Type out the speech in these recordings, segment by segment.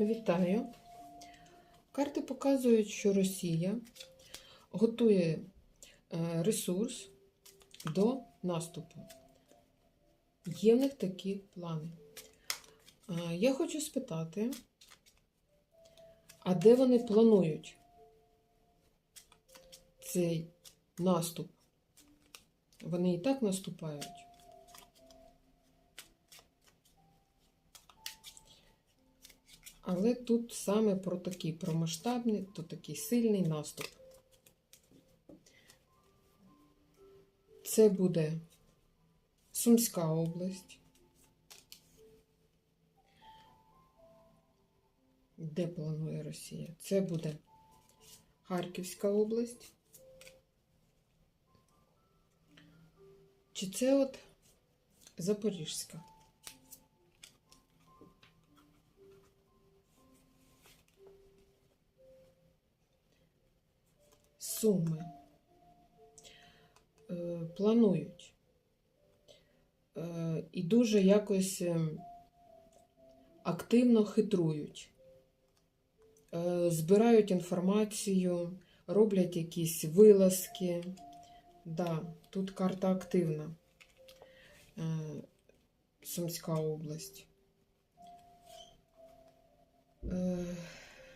Вітаю. Карти показують, що Росія готує е, ресурс до наступу. Є в них такі плани. Е, Я хочу спитати, а де вони планують цей наступ? Вони і так наступають. Але тут саме про такий про масштабний, то такий сильний наступ. Це буде Сумська область. Де планує Росія? Це буде Харківська область. Чи це от Запорізька? Суми е, планують. Е, і дуже якось е, активно хитрують, е, збирають інформацію, роблять якісь вилазки. Да, тут карта активна. Сумська область.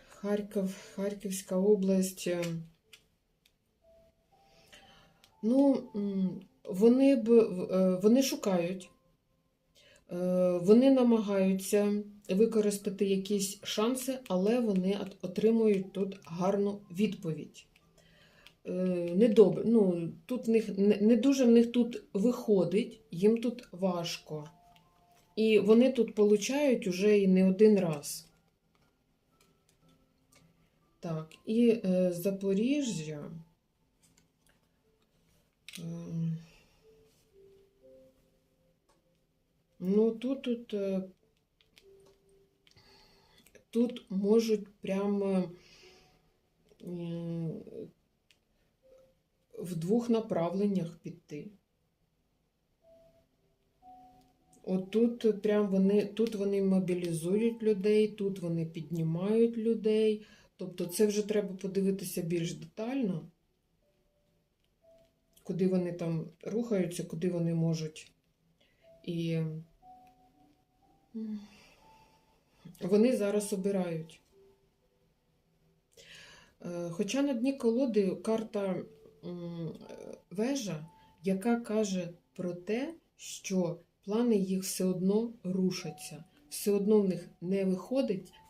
Харків, Харківська область. Ну, вони б е, вони шукають, е, вони намагаються використати якісь шанси, але вони отримують тут гарну відповідь. Е, Недобре. Ну, тут них не дуже в них тут виходить, їм тут важко. І вони тут получають уже і не один раз. Так, і е, Запоріжжя. Ну, тут, тут, е, тут можуть прямо в двох направленнях піти. От тут прям вони, тут вони мобілізують людей, тут вони піднімають людей. Тобто це вже треба подивитися більш детально куди вони там рухаються, куди вони можуть. І вони зараз обирають. Е, Хоча на дні колоди карта вежа, яка каже про те, що плани їх все одно рушаться, все одно в них не виходить,